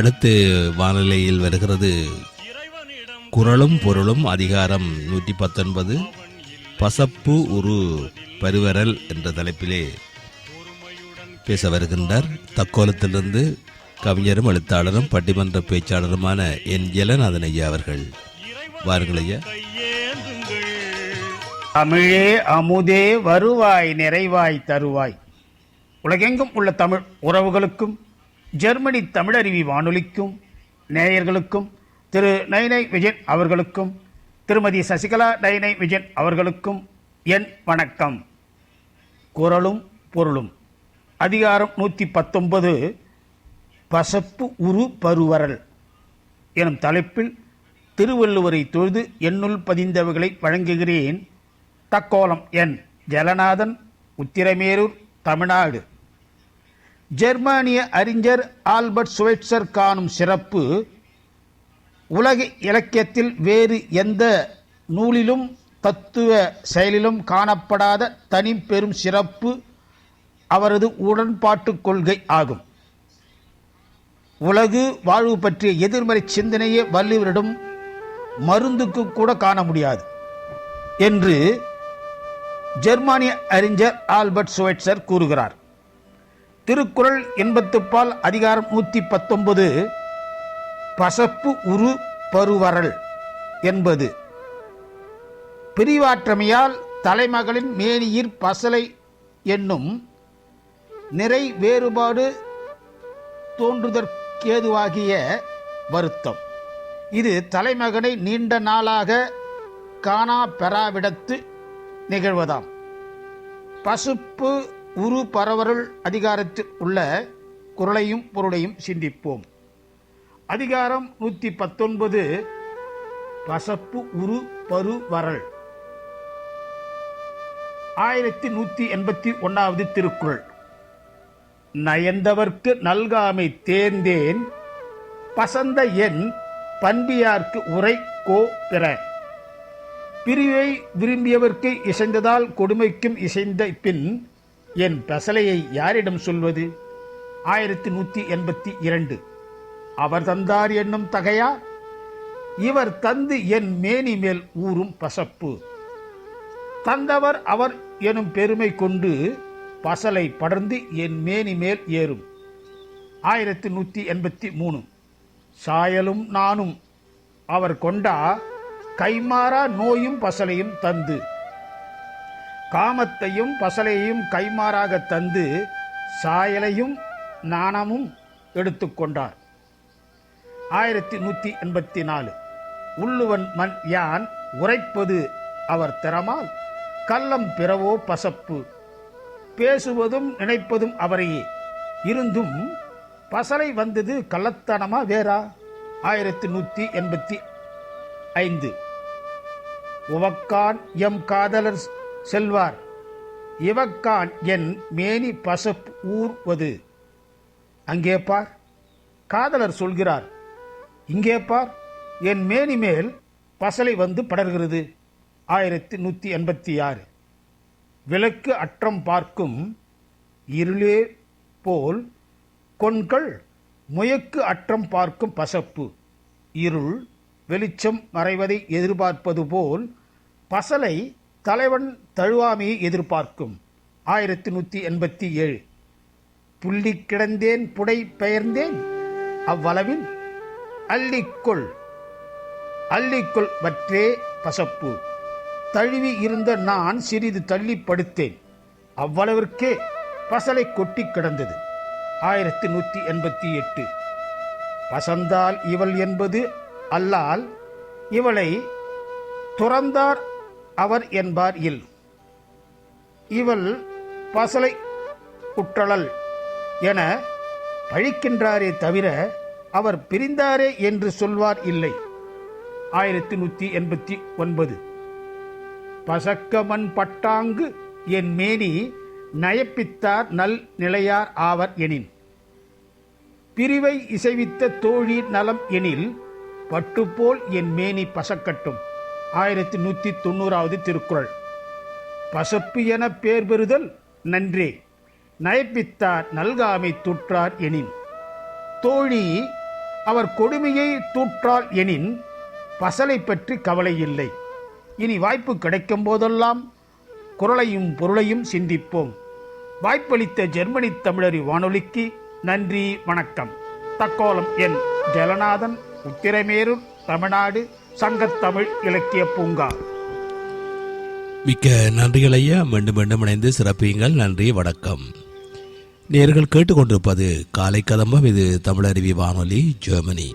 அடுத்து வானிலையில் வருகிறது. குரலும் பொருளும் அதிகாரம் நூற்றி பத்தொன்பது பசப்பு உரு பருவரல் என்ற தலைப்பிலே பேச வருகின்றார். தக்கோலத்திலிருந்து கவிஞரும் எழுத்தாளரும் பட்டிமன்ற பேச்சாளருமான என். ஜலநாதன் ஐயா அவர்கள். வாருங்கள் ஐயா. தமிழே அமுதே வருவாய் நிறைவாய் தருவாய். உலகெங்கும் உள்ள தமிழ் உறவுகளுக்கும் ஜெர்மனி தமிழருவி வானொலிக்கும் நேயர்களுக்கும் திரு நைனை விஜயன் அவர்களுக்கும் திருமதி சசிகலா நைனை விஜயன் அவர்களுக்கும் என் வணக்கம். குரலும் பொருளும். அதிகாரம் நூற்றி பத்தொன்பது பசப்பு உரு பருவரல் எனும் தலைப்பில் திருவள்ளுவரை தொழுது என்னுள் பதிந்தவைகளை வழங்குகிறேன் தக்கோலம் என் ஜலநாதன் உத்திரமேரூர் தமிழ்நாடு. ஜெர்மானிய அறிஞர் ஆல்பர்ட் சுவைட்சர் காணும் சிறப்பு உலக இலக்கியத்தில் வேறு எந்த நூலிலும் தத்துவ செயலிலும் காணப்படாத தனி பெரும் சிறப்பு அவரது உடன்பாட்டுக் கொள்கை ஆகும். உலகு வாழ்வு பற்றிய எதிர்மறை சிந்தனையே வள்ளுவரிடம் மருந்துக்கு கூட காண முடியாது என்று ஜெர்மானிய அறிஞர் ஆல்பர்ட் சுவைட்சர் கூறுகிறார். திருக்குறள் எண்பத்து பால் அதிகாரம் நூற்றி பத்தொன்பது பசப்பு உரு பருவரல் என்பது. பிரிவாற்றமையால் தலைமகளின் மேனியிற் பசலை என்னும் நிறை வேறுபாடு தோன்றுதற்கேதுவாகிய வருத்தம். இது தலைமகனை நீண்ட நாளாக காணா பெறாவிடத்து நிகழ்வதாம். பசுப்பு உரு பரவருள் அதிகாரத்தில் உள்ள குரலையும் பொருளையும் சிந்திப்போம். அதிகாரம் நூற்றி பத்தொன்பது பசப்பு உரு பரு வரல். ஆயிரத்தி நூற்றி எண்பத்தி ஒன்றாவது திருக்குறள். நயந்தவர்க்கு நல்காமை தேர்ந்தேன் பசந்த என் பண்பியார்க்கு உரை கோ பிற. பிரிவை விரும்பியவர்க்கு இசைந்ததால் கொடுமைக்கும் இசைந்த பின் என் பசலையை யாரிடம் சொல்வது? ஆயிரத்தி நூற்றி எண்பத்தி இரண்டு. அவர் தந்தார் என்னும் தகையா? இவர் தந்து என் மேனி மேல் ஊறும் பசப்பு. தந்தவர் அவர் எனும் பெருமை கொண்டு பசலை படர்ந்து என் மேனி மேல் ஏறும். ஆயிரத்தி நூற்றி எண்பத்தி மூணு. சாயலும் நானும். அவர் கொண்டா கைமாறா நோயும் பசலையும் தந்து. காமத்தையும் பசலையும் கைமாறாக தந்து சாயலையும் நாணமும் எடுத்துக்கொண்டார் ஆயிரத்தி நூற்றி எண்பத்தி நாலு உள்ளுவன் மண் யான் உரைப்பது அவர் திறமால் கள்ளம் பிறவோ பசப்பு. பேசுவதும் நினைப்பதும் அவரையே. இருந்தும் பசலை வந்தது கள்ளத்தனமா வேறா? ஆயிரத்தி நூற்றி எண்பத்தி ஐந்து. உவக்கான் எம் காதலர் செல்வார். இவக்கான் என் மேனி பசப் ஊர்வது. அங்கே பார். காதலர் சொல்கிறார் இங்கே பார். என் மேனி மேல் பசலை வந்து படர்கிறது. ஆயிரத்தி நூற்றி எண்பத்தி ஆறு. விளக்கு அற்றம் பார்க்கும் இருளே போல் கொண்கள் முயக்கு அற்றம் பார்க்கும் பசப்பு. இருள் வெளிச்சம் மறைவதை எதிர்பார்ப்பது போல் பசலை தலைவன் தழுவாமையை எதிர்பார்க்கும். ஆயிரத்தி நூற்றி எண்பத்தி ஏழு. புள்ளி கிடந்தேன் புடை பெயர்ந்தேன். அவ்வளவில் அள்ளிக்கொள் அள்ளிக்கொள் வற்றே பசப்பு. தழுவி இருந்த நான் சிறிது தள்ளி படுத்தேன். அவ்வளவிற்கே பசலை கொட்டி கிடந்தது. ஆயிரத்தி நூற்றி எண்பத்தி எட்டு. பசந்தால் இவள் என்பது அல்லால் இவளை துறந்தார் அவர் என்பார் இல். இவள் பசலை குற்றலல் என பழிக்கின்றாரே தவிர அவர் பிரிந்தாரே என்று சொல்வார் இல்லை. ஆயிரத்தி நூற்றி எண்பத்தி ஒன்பது. பசக்கமன் பட்டாங்கு என் மேனி நயப்பித்தார் நல் நிலையார் ஆவர் எனின். பிரிவை இசைவித்த தோழி நலம் எனில் பட்டுப்போல் என் மேனி பசக்கட்டும். ஆயிரத்தி நூற்றி தொண்ணூறாவது திருக்குறள். பசப்பு என பேர் பெறுதல் நன்றே. நயப்பித்தார் நல்காமை தூற்றார் எனின். தோழி அவர் கொடுமையை தூற்றால் எனின் பசலை பற்றி கவலை இல்லை. இனி வாய்ப்பு கிடைக்கும் போதெல்லாம் குரலையும் பொருளையும் சிந்திப்போம். வாய்ப்பளித்த ஜெர்மனி தமிழறி வானொலிக்கு நன்றி வணக்கம். தக்கோலம் என் ஜலநாதன் உத்திரமேரூர். தமிழ்நாடு சங்கத்தமிழ் இலக்கிய பூங்கா. மிக்க நன்றிகள் ஐயா. மீண்டும் மீண்டும் இணைந்து சிறப்பியுங்கள். நன்றி வணக்கம். நேர்கள் கேட்டுக்கொண்டிருப்பது காலை கதம்பம் இது தமிழருவி வானொலி ஜெர்மனி.